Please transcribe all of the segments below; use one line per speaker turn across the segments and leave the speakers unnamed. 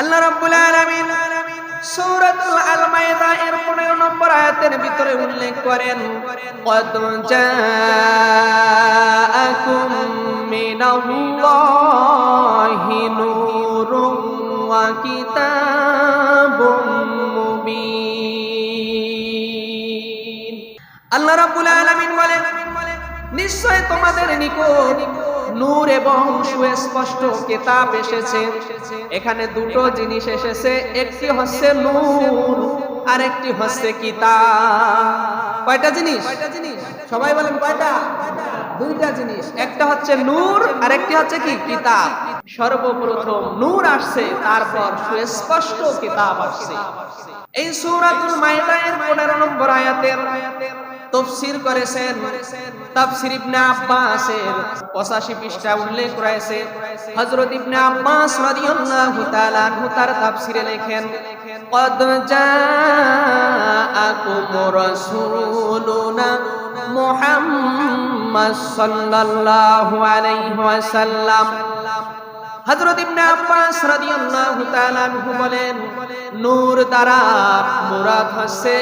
আল্লাহ রাব্বুল আলামিন সূরাতুল আল মাইদা এর 15 নম্বর আয়াতের ভিতরে উল্লেখ করেন, কদ জাআকুম মিনাল্লাহি নূরুন ওয়া কিতাবুম মুবিন। আল্লাহ রাব্বুল আলামিন বলেন, নিশ্চয় তোমাদের নিকট নূর এবং সুস্পষ্ট কিতাব এসেছে। এখানে দুটো জিনিস এসেছে, একটি হচ্ছে নূর আর একটি হচ্ছে কিতাব। কয়টা জিনিস? সবাই বলেন কয়টা? দুইটা জিনিস। একটা হচ্ছে নূর আর একটি হচ্ছে কি? কিতাব। সর্বপ্রথম নূর আসছে, তারপর সুস্পষ্ট কিতাব আসছে। এই সূরাতুল মাইদায়ের 15 নম্বর আয়াতের তফসির করেছেন তাফসির ইবনে আব্বাসের 85 পৃষ্ঠা উল্লেখ রয়েছে হযরত ইবনে আব্বাস রাদিয়াল্লাহু তাআলা আনহু তার তাফসিরে লেখেন قد جاءكم رسولنا محمد صلى الله عليه وسلم হযরত ইবনে আব্বাস রাদিয়াল্লাহু তাআলা আনহু বলেন, নূর দ্বারা মুরাদ হচ্ছে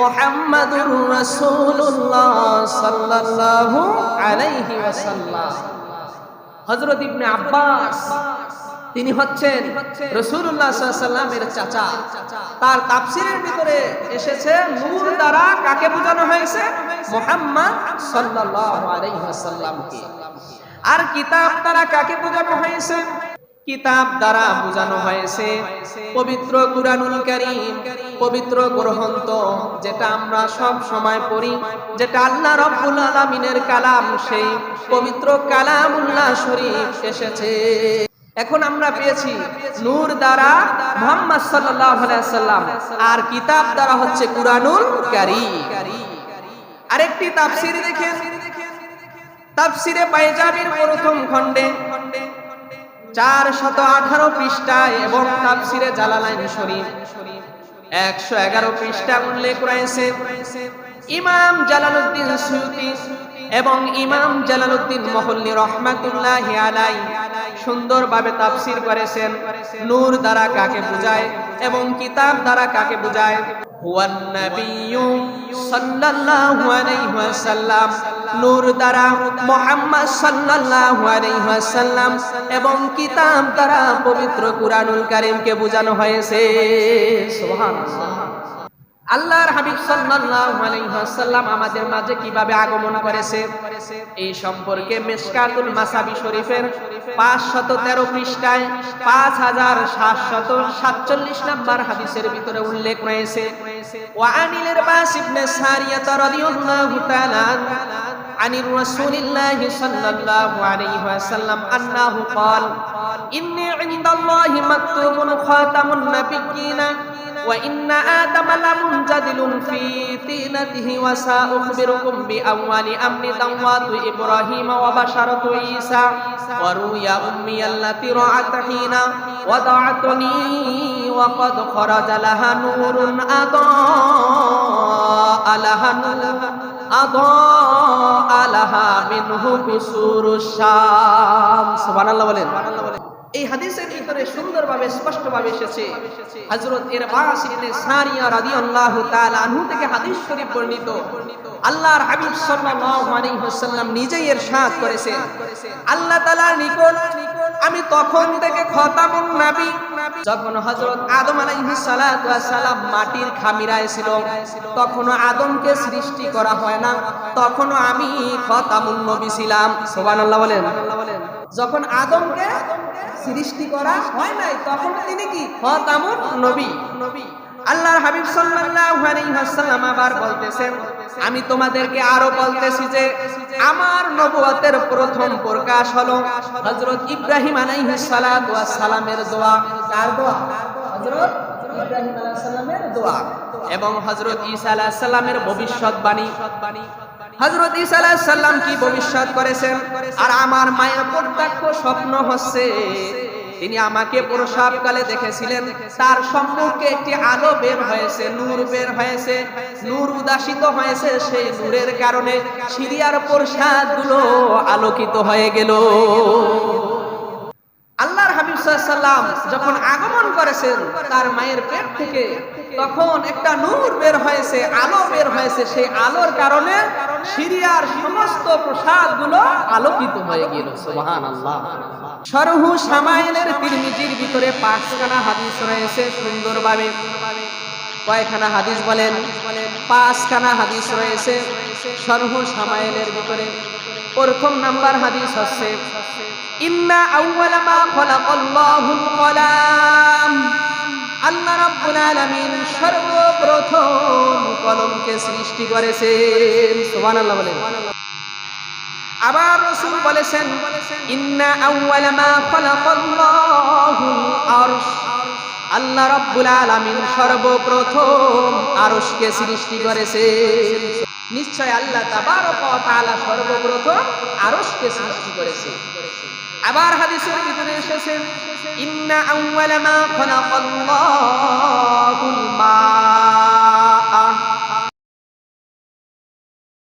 মুহাম্মাদুর রাসূলুল্লাহ সাল্লাল্লাহু আলাইহি ওয়াসাল্লাম। হযরত ইবনে আব্বাস, তিনি হচ্ছেন রাসূলুল্লাহ আলাইহি ওয়াসাল্লামের চাচা। তার তাফসীরের ভিতরে এসেছে, নূর দ্বারা কাকে বোঝানো হয়েছে? মুহাম্মদ সাল্লাল্লাহু আলাইহি ওয়াসাল্লামকে। আর কিতাব দ্বারা কাকে বোঝানো হয়েছে? কিতাব দ্বারা বোঝানো হয়েছে পবিত্র কুরআনুল কারীম, পবিত্র গ্রন্থ, যেটা আমরা সব সময় পড়ি, যেটা আল্লাহ রাব্বুল আলামিনের কালাম, সেই পবিত্র কালামুল্লাহ শরীফ এসেছে। এখন আমরা পেয়েছি নূর দ্বারা মুহাম্মদ সাল্লাল্লাহু আলাইহি সাল্লাম, আর কিতাব দ্বারা হচ্ছে কুরআনুল কারীম। আরেকটি তাফসীর দেখেন। তাফসিরে পায়জাবির প্রথম খণ্ডে চার শত আঠারো পৃষ্ঠা এবং তাফসিরে জালালাইন শরীফ একশো এগারো পৃষ্ঠা উল্লেখ রয়েছে। ইমাম জালালউদ্দিন সুয়ুতি এবং ইমাম জালালউদ্দিন মহল্লি রহমাতুল্লাহ আলাই সুন্দরভাবে তাফসির করেছেন। নূর দ্বারা কাকে বোঝায় এবং কিতাব দ্বারা কাকে বোঝায়? নূর দ্বারা মুহাম্মদ সাল্লাল্লাহু আলাইহি ওয়াসাল্লাম এবং কিতাব দ্বারা পবিত্র কুরআনুল কারীমকে বোঝানো হয়েছে। সুবহানাল্লাহ। আল্লাহর হাবিব সাল্লাল্লাহু আলাইহি ওয়াসাল্লাম আমাদের মাঝে কিভাবে আগমন করেছে এই সম্পর্কে মিশকাতুল মাসাবি শরীফের 513 পৃষ্ঠায় 5747 নম্বর হাদিসের ভিতরে উল্লেখ রয়েছে ওয়ানিল বাস ইবনে সারিয়া রাদিয়াল্লাহু তাআলা عن رسول الله صلى الله عليه وسلم أنه قال إني عند الله مكتوب خاتم النبيين وإن آدم لمنجدل في طينته وسأخبركم بأول أمر دوات إبراهيم وبشرة عيسى وروي أمي التي رأت حين وضعتني وقد خرج لها نور أضاء لها نور أضاء لها منه بسور الشام سبحان الله বলেন এই হাদিসের ভিতরে সুন্দরভাবে, স্পষ্টভাবে এসেছে। হযরত ইরবাস ইবনে সারিয়া রাদিয়াল্লাহু তাআলা আনহু থেকে হাদিস শরীফ বর্ণিত। আল্লাহর হাবিব সাল্লাল্লাহু আলাইহি ওয়াসাল্লাম নিজেই ইরশাদ করেছেন। আল্লাহ তাআলার নিকট, আমি তখন থেকে খতামুন নবী। যখন হযরত আদম আলাইহিস সালাতু সালাম মাটির খামিরায় ছিল, তখনও আদমকে সৃষ্টি করা হয় না। তখনও আমি খতামুন নবী ছিলাম। সুবহানাল্লাহ বলেন। যখন আদমকে সৃষ্টি করা হয় নাই, তখন তিনি কি? খতামুন নবী। নবী আল্লাহর হাবিব সাল্লাল্লাহু আলাইহি ওয়াসাল্লাম আবার বলতেছেন, আমি তোমাদেরকে আরও বলতেছি যে, আমার নবুয়তের প্রথম প্রকাশ হলো হযরত ইব্রাহিম আলাইহিস সালাতু ওয়াস দোয়া। কার দোয়া? হযরত ইব্রাহিম আলাইহিস সালামের দোয়া। এবং হযরত ঈসা আলাইহিস সালামের ভবিষ্যৎবাণী। আলাইহিস সালাম কি ভবিষ্যৎ করেছেন? আর আমার মায়ের প্রত্যক্ষ স্বপ্ন হচ্ছে, তিনি আমাকে প্রসাবকালে দেখেছিলেন। তার সম্মুখে একটি আলো বের হয়েছে, নূর বের হয়েছে, নূর উদাসিত হয়েছে সেই নূরের কারণে সিরিয়ার প্রসাদগুলো আলোকিত হয়ে গেল। আল্লাহর হাবিব সাল্লাম যখন আগমন করেছেন তার মায়ের পেট থেকে, তখন একটা নূর বের হয়েছে, আলো বের হয়েছে। সেই আলোর কারণে সিরিয়ার সমস্ত প্রসাদগুলো আলোকিত হয়ে গেল সুবহান আল্লাহ সরহু সামাইলের তিরমিজির ভিতরে পাঁচখানা হাদিস রয়েছে সুন্দরভাবে। কয়খানা হাদিস বলেন, পাঁচখানা হাদিস রয়েছে সরহু সামাইলের ভিতরে। প্রথম নাম্বার হাদিস হচ্ছে, ইন্না আউওয়ালা মা খালাকাল্লাহুল কলাম। আল্লাহ রাব্বুল আলামিন সর্বপ্রথম কলমকে সৃষ্টি করেছেন। সুবহানাল্লাহ বলেন। আবার রাসূল বলেছেন, ইন্না আউওয়ালা মা খালাকাল্লাহুল আরশ। আল্লাহ রাব্বুল আলামিন সর্বপ্রথম আরশকে সৃষ্টি করেছেন। নিশ্চয় আল্লাহ তাবারক ওয়া তাআলা সর্বপ্রথম আরশকে সৃষ্টি করেছে আবার হাদিসের ভিতরে এসেছে, ইন্না আউওয়ালা মা খালাকাল্লাহু